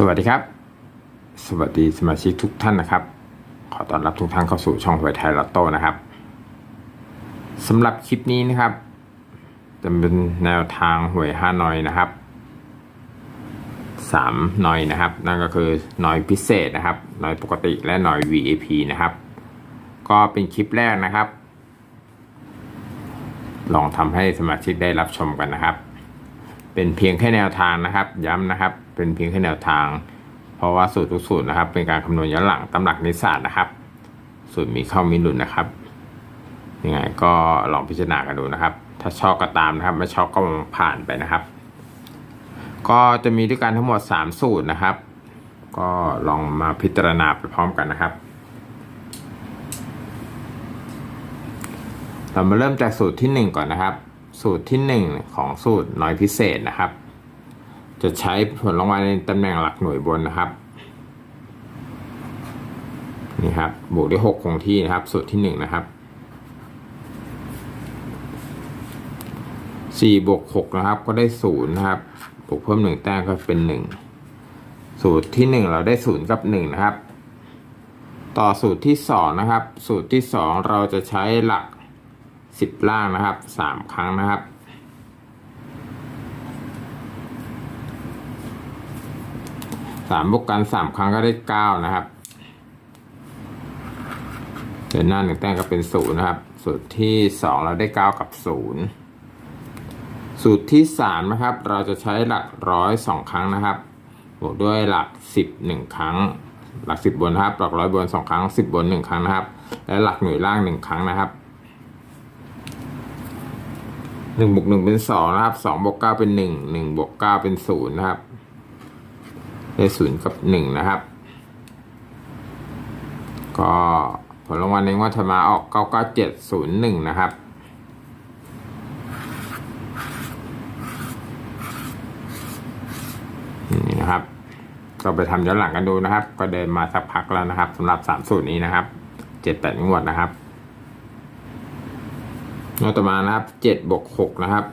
สวัสดีครับ สวัสดีสมาชิกทุกท่านนะครับ ขอต้อนรับทุกท่านเข้าสู่ช่องหวยไทยลอตโต้นะครับสำหรับคลิปนี้นะครับ จะเป็นแนวทางหวยห้านอยนะครับสามนอยนะครับ นั่นก็คือนอยพิเศษนะครับนอยปกติและนอย VAP นะครับ ก็เป็นคลิปแรกนะครับ ลองทำให้สมาชิกได้รับชมกันนะครับ เป็นเพียงแค่แนวทางนะครับ ย้ำนะครับ เป็นเพียงแค่แนวทาง เพราะว่าสูตรทุกสูตรนะครับ เป็นการคำนวณย้อนหลังตำหลักนิสสัตนะครับ สูตรมีเข้ามีหลุดนะครับยังไงก็ลองพิจารณากันดูนะครับ ถ้าชอบก็ตามนะครับ ไม่ชอบก็ผ่านไปนะครับ ก็จะมีด้วยกันทั้งหมด 3 สูตรนะครับ ก็ลองมาพิจารณาไปพร้อมกันนะครับเรามาเริ่มจากสูตรที่ 1 ก่อนนะครับ สูตรที่ 1 ของสูตรน้อยพิเศษนะครับ จะใช้ผลรางวัลในตำแหน่งหลักหน่วยบนนะครับนี่ครับบวกด้วย6คงที่นะครับ สูตรที่ 1 นะครับ4บวก6นะครับก็ได้0นะครับบวกเพิ่ม1แต้มก็เป็น1สูตรที่1เราได้0กับ1นะครับ ต่อสูตรที่2นะครับ สูตรที่2เราจะใช้หลัก 10ล่างนะครับ3ครั้งนะครับ สามบวกกันสามครั้งก็ได้เก้านะครับเดินหน้าหนึ่งแต้มก็เป็นศูนย์นะครับ สูตรที่สองเราได้เก้ากับศูนย์สูตรที่สามนะครับ เราจะใช้หลักร้อยสองครั้งนะครับ บวกด้วยหลักสิบหนึ่งครั้ง หลักสิบบนนะครับ หลักร้อยบนสองครั้งสิบบนหนึ่งครั้งนะครับ และหลักหน่วยล่างหนึ่งครั้งนะครับ หนึ่งบวกหนึ่งเป็นสองนะครับสองบวกเก้าเป็นหนึ่งหนึ่งบวกเก้าเป็นศูนย์นะครับได้ศูนย์กับหนึ่งนะครับ ก็ผลรางวัลในงวดถัดมาออกเก้าเก้าเจ็ดศูนย์หนึ่งนะครับนี่นะครับ ก็ไปทำย้อนหลังกันดูนะครับ ก็เดินมาสักพักแล้วนะครับสำหรับสามสูตรนี้นะครับเจ็ดแปดงวดนะครับ งวดต่อมานะครับเจ็ดบวกหกนะครับ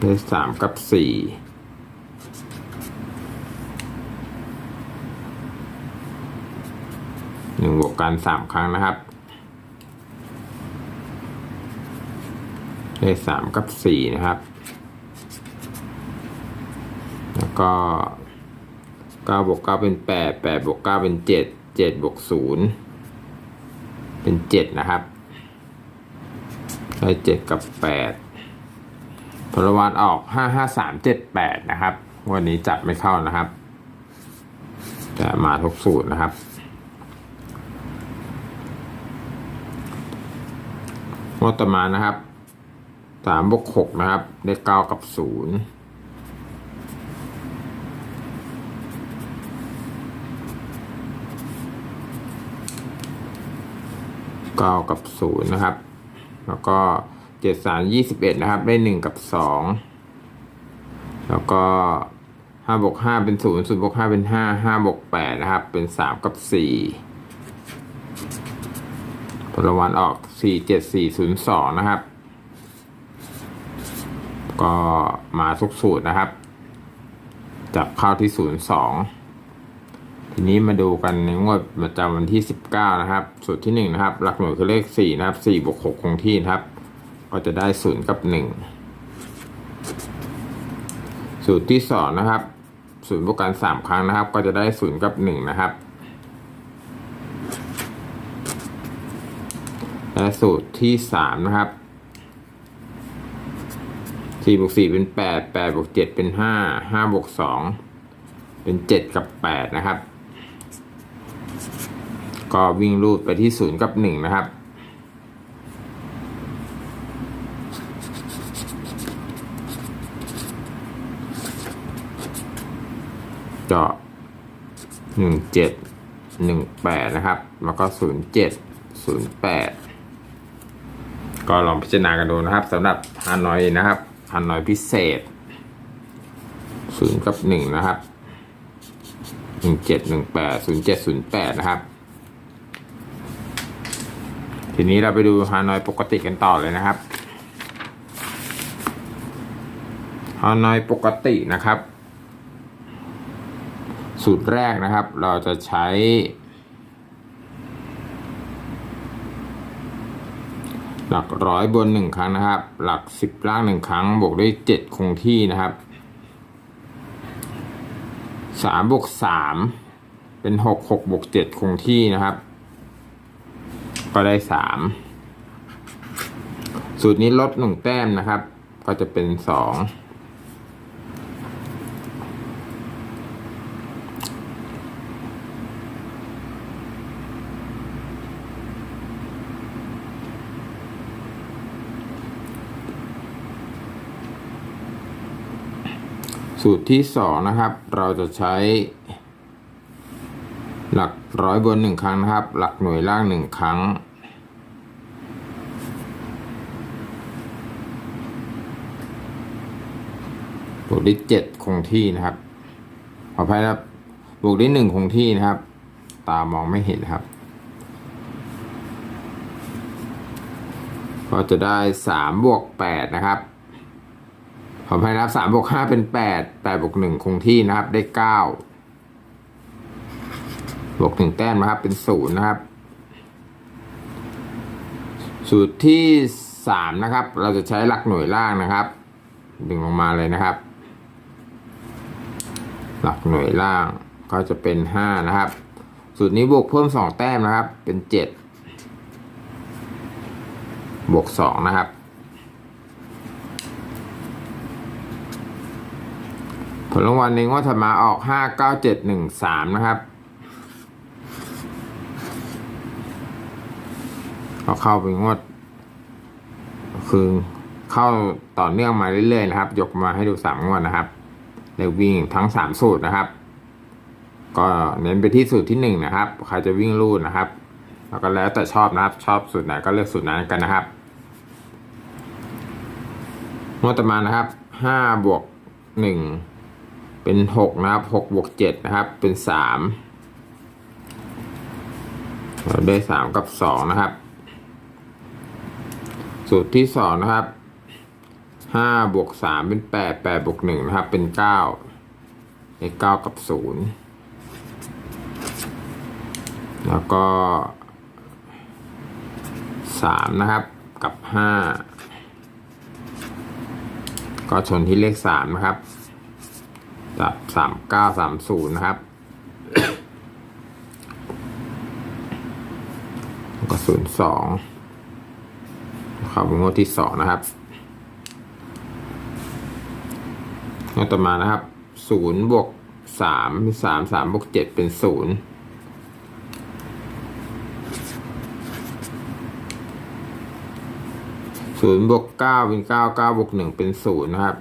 ได้สามกับสี่หนึ่งบวกกันสามครั้งนะครับ ได้สามกับสี่นะครับ แล้วก็เก้าบวกเก้าเป็นแปดแปดบวกเก้าเป็นเจ็ดเจ็ดบวกศูนย์ เป็นเจ็ดนะครับได้เจ็ดกับแปดผลวัลออกห้าห้าสามเจ็ดแปดนะครับ วันนี้จัดไม่เข้านะครับแต่มาทุกสูตรนะครับงวดต่อมานะครับสามบวกหกนะครับ ได้เก้ากับศูนย์ เก้ากับศูนย์นะครับ แล้วก็เจ็ดสามยี่สิบเอ็ดนะครับ ได้หนึ่งกับสองแล้วก็ห้าบวกห้าเป็นศูนย์ศูนย์บวกห้าเป็นห้าห้าบวกแปดนะครับ เป็นสามกับสี่ผลรางวัลออกสี่เจ็ดสี่ศูนย์สองนะครับ ก็มาทุกสูตรนะครับ จับเข้าที่ศูนย์สอง ทีนี้มาดูกันในงวดประจำวันที่สิบเก้านะครับสูตรที่หนึ่งนะครับ หลักหน่วยคือเลขสี่นะครับสี่บวกหกคงที่นะครับ ก็จะได้ศูนย์กับหนึ่งสูตรที่สองนะครับศูนย์บวกกันสามครั้งนะครับ ก็จะได้ศูนย์กับหนึ่งนะครับ และสูตรที่สามนะครับสี่บวกสี่เป็นแปดแปดบวกเจ็ดเป็นห้าห้าบวกสองเป็นเจ็ดกับแปดนะครับ ก็วิ่งรูดไปที่ศูนย์กับหนึ่งนะครับ เจาะหนึ่งเจ็ดหนึ่งแปดนะครับ แล้วก็ศูนย์เจ็ดศูนย์แปดก็ลองพิจารณากันดูนะครับสำหรับฮานอยนะครับฮานอยพิเศษศูนย์กับหนึ่งนะครับหนึ่งเจ็ดหนึ่งแปดศูนย์เจ็ดศูนย์แปดนะครับ ทีนี้เราไปดูฮานอยปกติกันต่อเลยนะครับฮานอยปกตินะครับ สูตรแรกนะครับ เราจะใช้หลักร้อยบนหนึ่งครั้งนะครับ หลักสิบล่างหนึ่งครั้ง บวกด้วยเจ็ดคงที่นะครับสามบวกสามเป็นหกหกบวกเจ็ดคงที่นะครับ ก็ได้สามสูตรนี้ลดหนึ่งแต้มนะครับ ก็จะเป็นสองสูตรที่สองนะครับ เราจะใช้ หลักร้อยบนหนึ่งครั้งนะครับ หลักหน่วยล่างหนึ่งครั้ง บวกด้วยเจ็ดคงที่นะครับ ขออภัยครับ บวกด้วยหนึ่งคงที่นะครับ ตามองไม่เห็นครับ ก็จะได้สามบวกแปดนะครับ ขออภัยครับสามบวกห้าเป็นแปดแปดบวกหนึ่งคงที่นะครับได้เก้า บวกหนึ่งแต้มนะครับ เป็นศูนย์นะครับ สูตรที่สามนะครับ เราจะใช้หลักหน่วยล่างนะครับ ดึงลงมาเลยนะครับ หลักหน่วยล่างก็จะเป็นห้านะครับ สูตรนี้บวกเพิ่มสองแต้มนะครับ เป็นเจ็ดบวกสองนะครับผลรางวัลในงวดถัดมาออกห้าเก้าเจ็ดหนึ่งสามนะครับ ก็เข้าไปงวด คือเข้าต่อเนื่องมาเรื่อยๆนะครับ ยกมาให้ดูสามงวดนะครับเลขวิ่งทั้งสามสูตรนะครับ ก็เน้นไปที่สูตรที่หนึ่งนะครับ ใครจะวิ่งรูดนะครับ แล้วก็แล้วแต่ชอบนะครับ ชอบสูตรไหนก็เลือกสูตรนั้นกันนะครับงวดต่อมานะครับห้าบวกหนึ่งเป็นหกนะครับหกบวกเจ็ดนะครับ เป็นสามเราได้สามกับสองนะครับ สูตรที่สองนะครับห้าบวกสามเป็นแปดแปดบวกหนึ่งนะครับ เป็นเก้าได้เก้ากับศูนย์แล้วก็สามนะครับกับห้าก็ชนที่เลขสามนะครับจับสามเก้าสามศูนย์นะครับก็ศูนย์สอง เข้าเป็นงวดที่สองนะครับงวดต่อมานะครับศูนย์บวกสามสามสามบวกเจ็ดเป็นศูนย์ศูนย์บวกเก้าเป็นเก้าเก้าบวกหนึ่งเป็นศูนย์นะครับ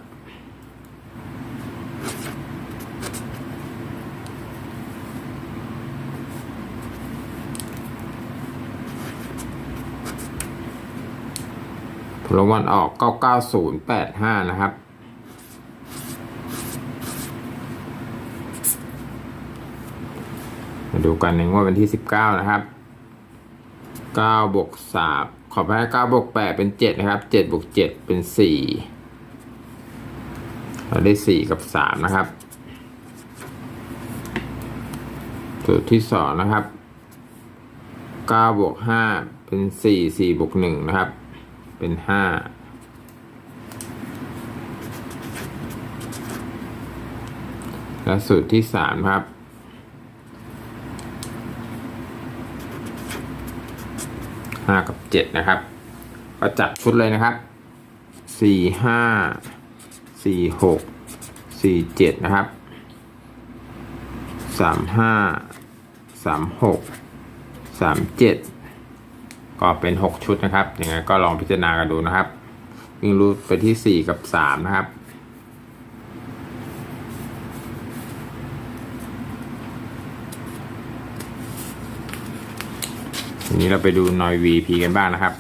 รางวัลออก 99085 นะครับ มาดูกันในงวดวันที่ 19 นะครับ9บวก3ขอไปให้9บวก8เป็น 7 นะครับ7บวก7เป็น 4 เราได้ 4 กับ 3 นะครับสูตรที่ 2 นะครับ9บวก5เป็น 4 4บวก1นะครับ เป็นห้าและสูตรที่สามครับ ห้ากับเจ็ดนะครับ ก็จัดชุดเลยนะครับสี่ห้าสี่หกสี่เจ็ดนะครับสามห้าสามหกสามเจ็ด ก็เป็น 6 ชุดนะครับยังไงก็ลองพิจารณากันดูนะครับวิ่งรูดไปที่ 4 กับ 3 นะครับทีนี้เราไปดูนอย VP กันบ้างนะครับ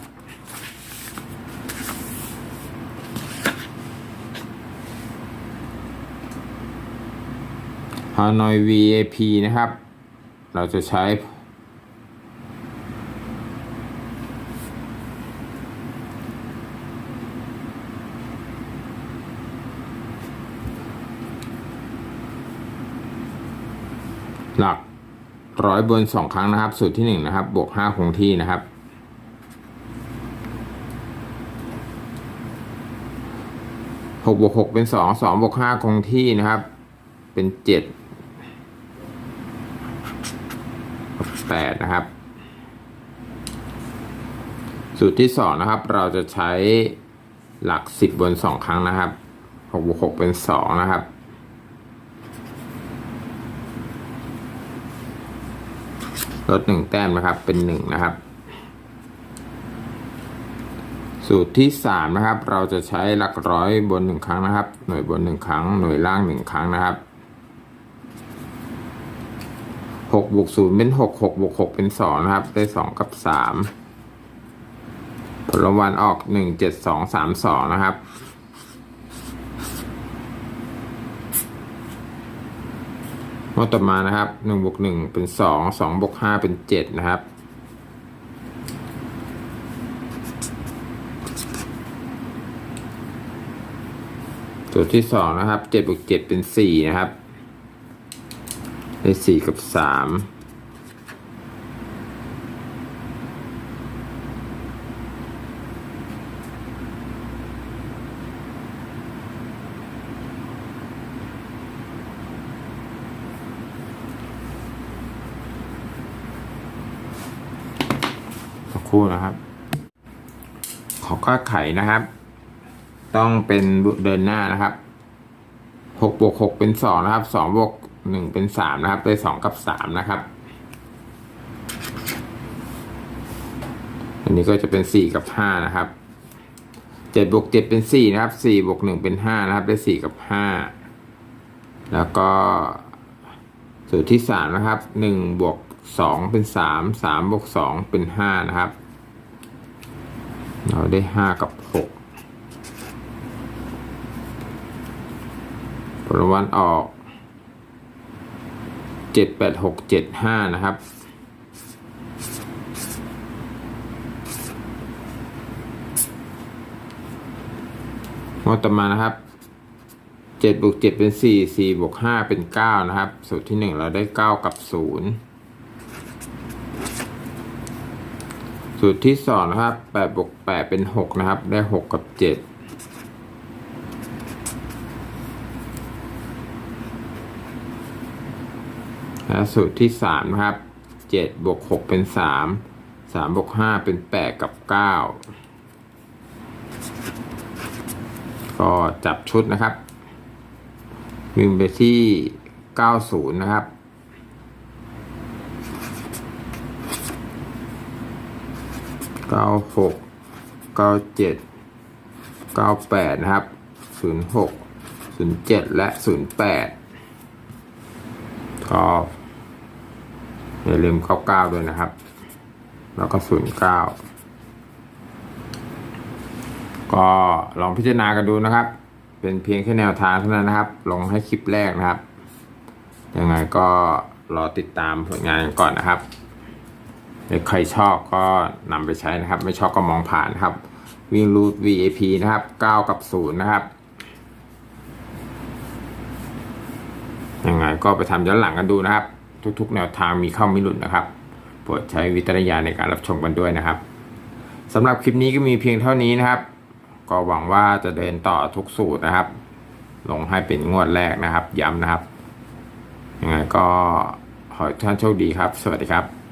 ฮานอย VAP นะครับ เราจะใช้ หลัก ร้อยบนสองครั้งนะครับ สูตรที่หนึ่งนะครับ บวกห้าคงที่นะครับ หกบวกหกเป็นสอง สองบวกห้าคงที่นะครับ เป็นเจ็ดแปดนะครับ สูตรที่สองนะครับ เราจะใช้หลักสิบบนสองครั้งนะครับหกบวกหกเป็นสองนะครับ ลดหนึ่งแต้มนะครับเป็นหนึ่งนะครับ สูตรที่สามนะครับ เราจะใช้หลักร้อยบนหนึ่งครั้งนะครับ หน่วยบนหนึ่งครั้ง หน่วยล่างหนึ่งครั้งนะครับหกบวกศูนย์เป็นหกหกบวกหกเป็นสองนะครับ ได้สองกับสามผลรางวัลออกหนึ่งเจ็ดสองสามสองนะครับ งวดต่อมานะครับหนึ่งบวกหนึ่งเป็นสองสองบวกห้าเป็นเจ็ดนะครับสูตรที่สองนะครับเจ็ดบวกเจ็ดเป็นสี่นะครับ ได้สี่กับสาม รู่นะครับ ขอก็ไขนะครับ ต้องเป็นเดินหน้านะครับหกบวกหกเป็นสองนะครับสองบวกหนึ่งเป็นสามนะครับได้สองกับสามนะครับ อันนี้ก็จะเป็นสี่กับห้านะครับเจ็ดบวกเจ็ดเป็นสี่นะครับสี่บวกหนึ่งเป็นห้านะครับ ได้สี่กับห้าแล้วก็สูตรที่สามนะครับหนึ่งบวกสองเป็นสามสามบวกสองเป็นห้านะครับ เราได้ห้ากับหกผลวันออกเจ็ดแปดหกเจ็ดห้านะครับงวดต่อมานะครับ7บวก7เป็น 4 4บวก5เป็น 9 นะครับ สูตรที่ 1 เราได้ 9 กับ 0 สูตรที่สองนะครับแปดบวกแปดเป็นหกนะครับ ได้หกกับเจ็ดและสูตรที่สามนะครับเจ็ดบวกหกเป็นสามสามบวกห้าเป็นแปดกับเก้าก็จับชุดนะครับวิ่งไปที่เก้าศูนย์นะครับ เก้าหกเก้าเจ็ดเก้าแปดนะครับศูนย์หกศูนย์เจ็ดและศูนย์แปดก็อย่าลืมเข้าเก้าด้วยนะครับ แล้วก็ศูนย์เก้าก็ลองพิจารณากันดูนะครับ เป็นเพียงแค่แนวทางเท่านั้นนะครับ ลงให้คลิปแรกนะครับ ยังไงก็รอติดตามผลงานก่อนนะครับ ใครชอบก็นำไปใช้นะครับ ไม่ชอบก็มองผ่านนะครับ วิ่งรูท VAP นะครับ 9 กับ 0 นะครับยังไงก็ไปทำย้อนหลังกันดูนะครับ ทุกๆ แนวทางมีเข้ามีหลุดนะครับโปรดใช้วิจารณญาณในการรับชมกันด้วยนะครับสำหรับคลิปนี้ก็มีเพียงเท่านี้นะครับ ก็หวังว่าจะเดินต่อทุกสูตรนะครับ ลงให้เป็นงวดแรกนะครับ ย้ำนะครับยังไงก็ขอให้ท่านโชคดีครับ สวัสดีครับ